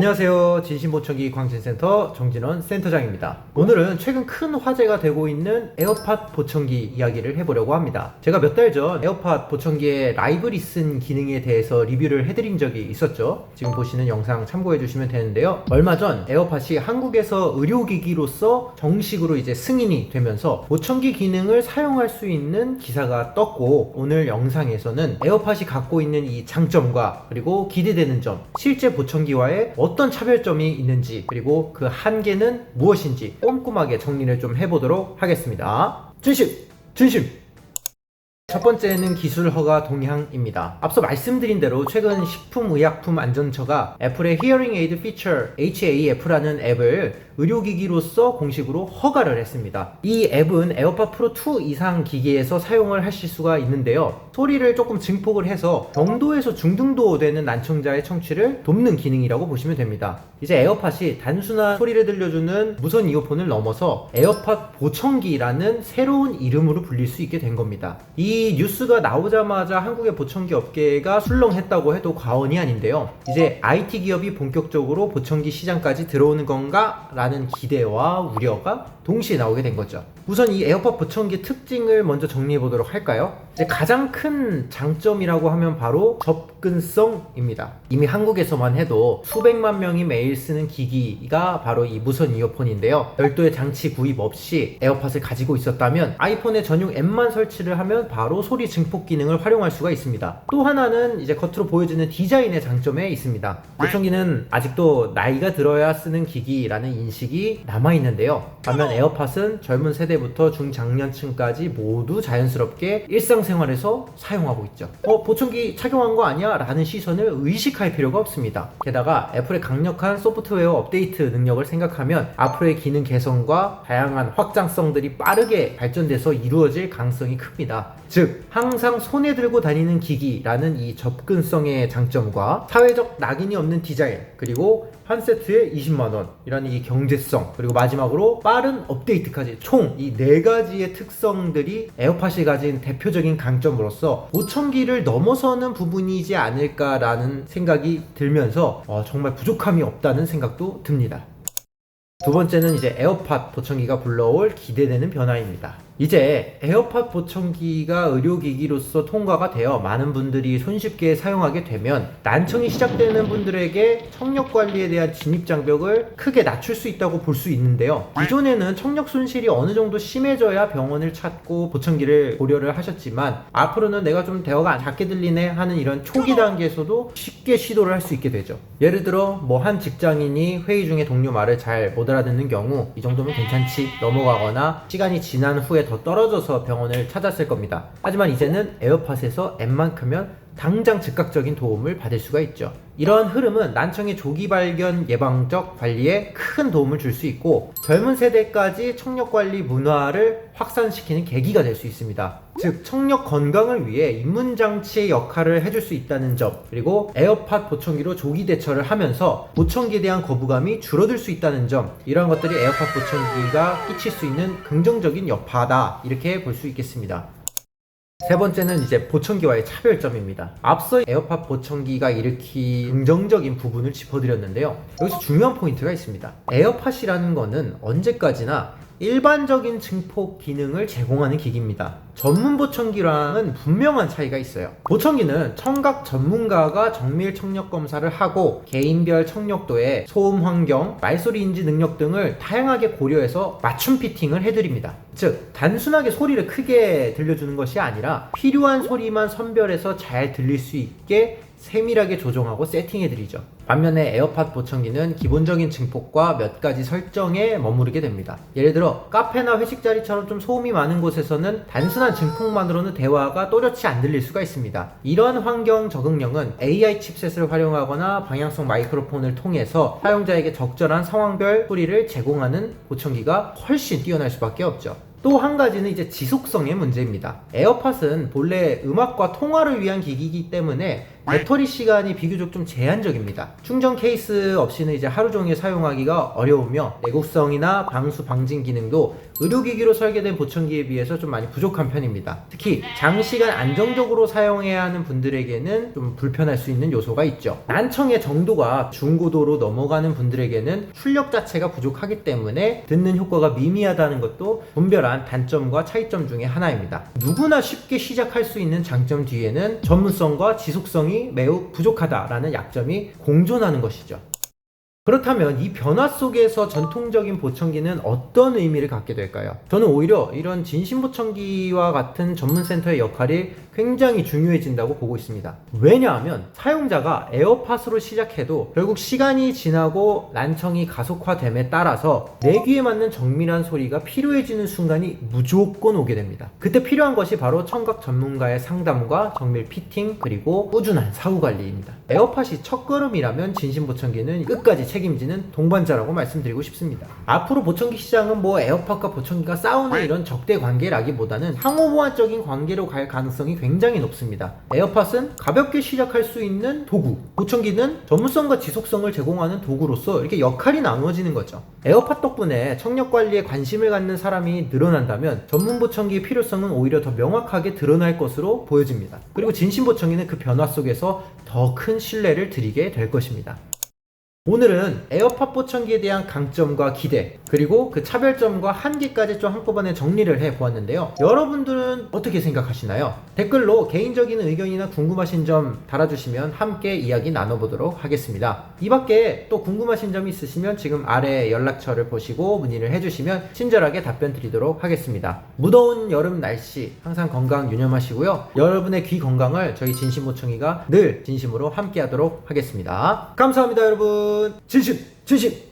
안녕하세요. 진심보청기 광진센터 정진원 센터장입니다. 오늘은 최근 큰 화제가 되고 있는 에어팟 보청기 이야기를 해보려고 합니다. 제가 몇 달 전 에어팟 보청기의 라이브 리슨 기능에 대해서 리뷰를 해드린 적이 있었죠. 지금 보시는 영상 참고해 주시면 되는데요. 얼마 전 에어팟이 한국에서 의료기기로서 정식으로 이제 승인이 되면서 보청기 기능을 사용할 수 있는 기사가 떴고 오늘 영상에서는 에어팟이 갖고 있는 이 장점과 그리고 기대되는 점, 실제 보청기와의 어떤 차별점이 있는지 그리고 그 한계는 무엇인지 꼼꼼하게 정리를 좀 해보도록 하겠습니다. 진심! 진심! 첫 번째는 기술 허가 동향입니다. 앞서 말씀드린 대로 최근 식품의약품안전처가 애플의 Hearing Aid Feature HAF라는 앱을 의료기기로서 공식으로 허가를 했습니다. 이 앱은 에어팟 프로 2 이상 기기에서 사용을 하실 수가 있는데요. 소리를 조금 증폭을 해서 경도에서 중등도 되는 난청자의 청취를 돕는 기능이라고 보시면 됩니다. 이제 에어팟이 단순한 소리를 들려주는 무선 이어폰을 넘어서 에어팟 보청기라는 새로운 이름으로 불릴 수 있게 된 겁니다. 이 뉴스가 나오자마자 한국의 보청기 업계가 술렁했다고 해도 과언이 아닌데요. 이제 IT 기업이 본격적으로 보청기 시장까지 들어오는 건가? 라는 기대와 우려가 동시에 나오게 된 거죠. 우선 이 에어팟 보청기의 특징을 먼저 정리해 보도록 할까요? 이제 가장 큰 장점이라고 하면 바로 접근성입니다. 이미 한국에서만 해도 수백만 명이 매일 쓰는 기기가 바로 이 무선 이어폰인데요. 별도의 장치 구입 없이 에어팟을 가지고 있었다면 아이폰의 전용 앱만 설치를 하면 바로 소리 증폭 기능을 활용할 수가 있습니다. 또 하나는 이제 겉으로 보여지는 디자인의 장점에 있습니다. 보청기는 아직도 나이가 들어야 쓰는 기기라는 인식이 남아 있는데요. 반면 에어팟은 젊은 세대부터 중장년층까지 모두 자연스럽게 일상 생활에서 사용하고 있죠. 어, 보청기 착용한 거 아니야? 라는 시선을 의식할 필요가 없습니다. 게다가 애플의 강력한 소프트웨어 업데이트 능력을 생각하면 앞으로의 기능 개선과 다양한 확장성들이 빠르게 발전돼서 이루어질 가능성이 큽니다. 즉, 항상 손에 들고 다니는 기기라는 이 접근성의 장점과 사회적 낙인이 없는 디자인, 그리고 한 세트에 20만 원이라는 이 경제성, 그리고 마지막으로 빠른 업데이트까지 총 이 네 가지의 특성들이 에어팟이 가진 대표적인 강점으로서 5천기를 넘어서는 부분이지 않을까라는 생각이 들면서 어, 정말 부족함이 없다는 생각도 듭니다. 두 번째는 이제 에어팟 보청기가 불러올 기대되는 변화입니다. 이제 에어팟 보청기가 의료기기로서 통과가 되어 많은 분들이 손쉽게 사용하게 되면 난청이 시작되는 분들에게 청력 관리에 대한 진입 장벽을 크게 낮출 수 있다고 볼 수 있는데요. 기존에는 청력 손실이 어느 정도 심해져야 병원을 찾고 보청기를 고려를 하셨지만 앞으로는 내가 좀 대화가 작게 들리네 하는 이런 초기 단계에서도 쉽게 시도를 할 수 있게 되죠. 예를 들어 뭐 한 직장인이 회의 중에 동료 말을 잘 못 알아듣는 경우 이 정도면 괜찮지 넘어가거나 시간이 지난 후에 더 떨어져서 병원을 찾았을 겁니다. 하지만 이제는 에어팟에서 앱만 크면 당장 즉각적인 도움을 받을 수가 있죠. 이러한 흐름은 난청의 조기 발견 예방적 관리에 큰 도움을 줄 수 있고 젊은 세대까지 청력 관리 문화를 확산시키는 계기가 될 수 있습니다. 즉 청력 건강을 위해 입문 장치의 역할을 해줄 수 있다는 점 그리고 에어팟 보청기로 조기 대처를 하면서 보청기에 대한 거부감이 줄어들 수 있다는 점 이러한 것들이 에어팟 보청기가 끼칠 수 있는 긍정적인 여파다 이렇게 볼 수 있겠습니다. 세 번째는 이제 보청기와의 차별점입니다. 앞서 에어팟 보청기가 일으킨 긍정적인 부분을 짚어드렸는데요. 여기서 중요한 포인트가 있습니다. 에어팟이라는 거는 언제까지나 일반적인 증폭 기능을 제공하는 기기입니다. 전문 보청기랑은 분명한 차이가 있어요. 보청기는 청각 전문가가 정밀 청력 검사를 하고 개인별 청력도에 소음 환경, 말소리 인지 능력 등을 다양하게 고려해서 맞춤 피팅을 해드립니다. 즉, 단순하게 소리를 크게 들려주는 것이 아니라 필요한 소리만 선별해서 잘 들릴 수 있게 세밀하게 조정하고 세팅해드리죠. 반면에 에어팟 보청기는 기본적인 증폭과 몇 가지 설정에 머무르게 됩니다. 예를 들어 카페나 회식 자리처럼 좀 소음이 많은 곳에서는 단순한 증폭만으로는 대화가 또렷이 안 들릴 수가 있습니다. 이러한 환경 적응력은 AI 칩셋을 활용하거나 방향성 마이크로폰을 통해서 사용자에게 적절한 상황별 소리를 제공하는 보청기가 훨씬 뛰어날 수밖에 없죠. 또한 가지는 이제 지속성의 문제입니다. 에어팟은 본래 음악과 통화를 위한 기기이기 때문에 배터리 시간이 비교적 좀 제한적입니다. 충전 케이스 없이는 이제 하루 종일 사용하기가 어려우며 내구성이나 방수 방진 기능도 의료기기로 설계된 보청기에 비해서 좀 많이 부족한 편입니다. 특히 장시간 안정적으로 사용해야 하는 분들에게는 좀 불편할 수 있는 요소가 있죠. 난청의 정도가 중고도로 넘어가는 분들에게는 출력 자체가 부족하기 때문에 듣는 효과가 미미하다는 것도 분별한 단점과 차이점 중에 하나입니다. 누구나 쉽게 시작할 수 있는 장점 뒤에는 전문성과 지속성이 매우 부족하다라는 약점이 공존하는 것이죠. 그렇다면 이 변화 속에서 전통적인 보청기는 어떤 의미를 갖게 될까요? 저는 오히려 이런 진심 보청기와 같은 전문 센터의 역할이 굉장히 중요해진다고 보고 있습니다. 왜냐하면 사용자가 에어팟으로 시작해도 결국 시간이 지나고 난청이 가속화됨에 따라서 내 귀에 맞는 정밀한 소리가 필요해지는 순간이 무조건 오게 됩니다. 그때 필요한 것이 바로 청각 전문가의 상담과 정밀 피팅 그리고 꾸준한 사후 관리입니다. 에어팟이 첫걸음이라면 진심 보청기는 끝까지 책임지는 동반자라고 말씀드리고 싶습니다. 앞으로 보청기 시장은 뭐 에어팟과 보청기가 싸우는 이런 적대 관계라기보다는 상호 보완적인 관계로 갈 가능성이 굉장히 높습니다. 에어팟은 가볍게 시작할 수 있는 도구, 보청기는 전문성과 지속성을 제공하는 도구로서 이렇게 역할이 나누어지는 거죠. 에어팟 덕분에 청력 관리에 관심을 갖는 사람이 늘어난다면 전문 보청기의 필요성은 오히려 더 명확하게 드러날 것으로 보여집니다. 그리고 진심 보청기는 그 변화 속에서 더 큰 신뢰를 드리게 될 것입니다. 오늘은 에어팟 보청기에 대한 강점과 기대 그리고 그 차별점과 한계까지 좀 한꺼번에 정리를 해 보았는데요. 여러분들은 어떻게 생각하시나요? 댓글로 개인적인 의견이나 궁금하신 점 달아주시면 함께 이야기 나눠보도록 하겠습니다. 이 밖에 또 궁금하신 점이 있으시면 지금 아래 연락처를 보시고 문의를 해주시면 친절하게 답변 드리도록 하겠습니다. 무더운 여름 날씨 항상 건강 유념하시고요. 여러분의 귀 건강을 저희 진심모청이가 늘 진심으로 함께 하도록 하겠습니다. 감사합니다 여러분 진심 진심